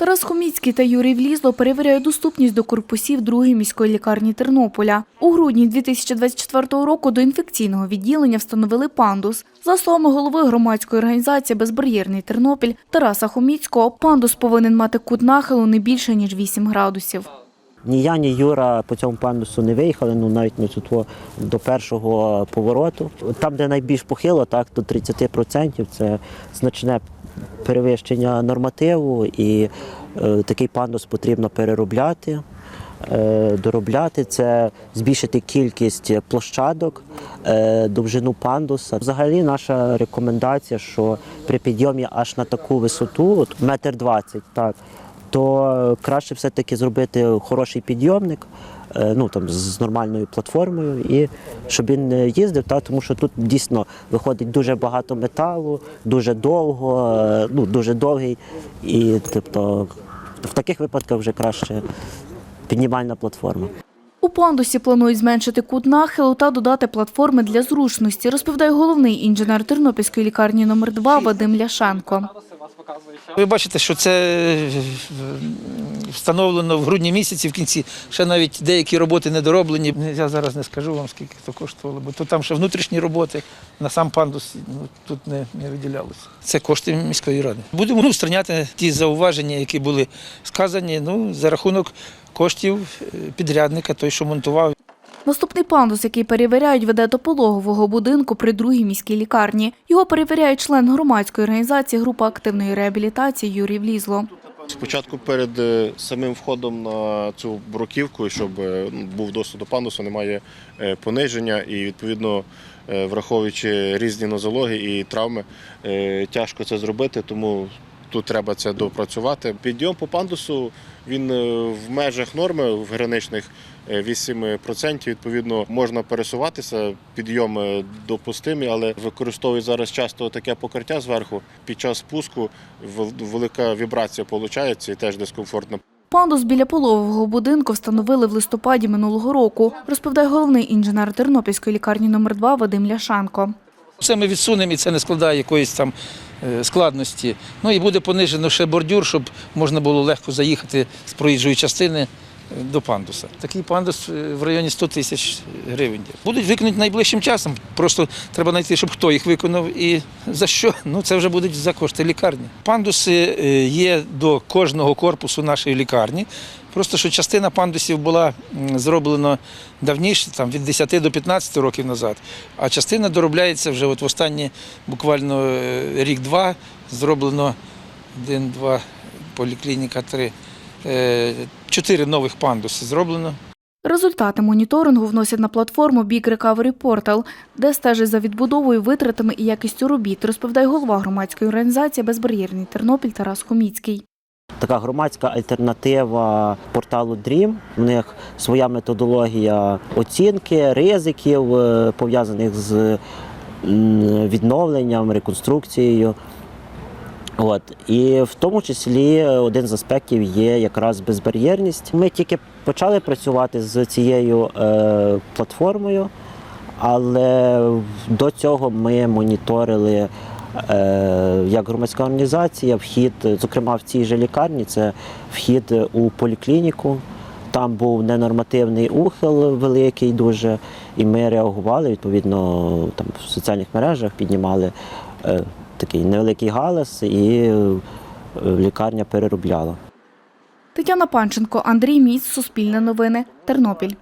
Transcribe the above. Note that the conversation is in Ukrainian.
Тарас Хоміцький та Юрій Влізло перевіряють доступність до корпусів другої міської лікарні Тернополя. У грудні 2024 року до інфекційного відділення встановили пандус. За словами голови громадської організації Безбар'єрний Тернопіль Тараса Хоміцького, пандус повинен мати кут нахилу не більше ніж 8 градусів. Ні я, ні Юра по цьому пандусу не виїхали, ну навіть не тут до першого повороту. Там, де найбільш похило, так, до 30% це значне перевищення нормативу, і е, такий пандус потрібно переробляти. е, Доробляти це збільшити кількість площадок, е, довжину пандуса. Взагалі, наша рекомендація, що при підйомі аж на таку висоту, от метр двадцять, так, то краще все-таки зробити хороший підйомник, е, ну там з нормальною платформою, і щоб він е, їздив, та, тому що тут дійсно виходить дуже багато металу, дуже довго, е, ну дуже довгий. І тобто в таких випадках вже краще піднімальна платформа. У пандусі планують зменшити кут нахилу та додати платформи для зручності, розповідає головний інженер Тернопільської лікарні номер 2 Вадим Ляшенко. Ви бачите, що це е, встановлено в грудні місяці в кінці. Ще навіть деякі роботи не дороблені. Я зараз не скажу вам, скільки це коштувало, бо то там ще внутрішні роботи, на сам пандус ну, тут не, не виділялося. Це кошти міської ради. Будемо ну, устраняти ті зауваження, які були сказані, ну, за рахунок коштів е, підрядника, той, що монтував. Наступний пандус, який перевіряють, веде до пологового будинку при другій міській лікарні. Його перевіряє член громадської організації група активної реабілітації Юрій Влізло. Спочатку перед е, самим входом на цю бруківку, щоб е, ну, був доступ до пандусу, немає е, пониження і відповідно. Враховуючи різні нозології і травми, тяжко це зробити, тому тут треба це допрацювати. Підйом по пандусу він е, в межах норми, в граничних е, 8%. Відповідно, можна пересуватися, підйом е, допустимий, але використовують зараз часто таке покриття зверху. Під час спуску вел- велика вібрація виходить і теж дискомфортно. Пандус біля пологового будинку встановили в листопаді минулого року, розповідає головний інженер Тернопільської лікарні номер 2 Вадим Ляшенко. Це ми відсунемо і це не складає якоїсь там е, складності. Ну і буде понижено ще бордюр, щоб можна було легко заїхати з проїжджої частини е, до пандуса. Такий пандус е, в районі 100 тисяч гривень. Будуть виконати найближчим часом. Просто треба знайти, щоб хто їх виконав і за що. Ну це вже будуть за кошти лікарні. Пандуси е, є до кожного корпусу нашої лікарні. Просто що частина пандусів була зроблена давніше, там від 10 до 15 років назад, а частина доробляється вже от в останні буквально е, рік-два. Зроблено один, два, поліклініка, три. Е, Чотири нових пандуси зроблено. Результати моніторингу вносять на платформу Big Recovery Portal, де стежить за відбудовою, витратами і якістю робіт, розповідає голова громадської організації Безбар'єрний Тернопіль Тарас Хоміцький. Така громадська альтернатива порталу Dream. У них своя методологія оцінки ризиків, е, пов'язаних з відновленням, реконструкцією. От. І в тому числі один з аспектів є якраз безбар'єрність. Ми тільки почали працювати з цією е, платформою, але до цього ми моніторили е, як громадська організація вхід, зокрема в цій же лікарні, це вхід у поліклініку. Там був ненормативний ухил великий дуже, і ми реагували відповідно там в соціальних мережах, піднімали е, такий невеликий галас, і е, лікарня переробляла. Тетяна Панченко, Андрій Міць, Суспільне новини, Тернопіль.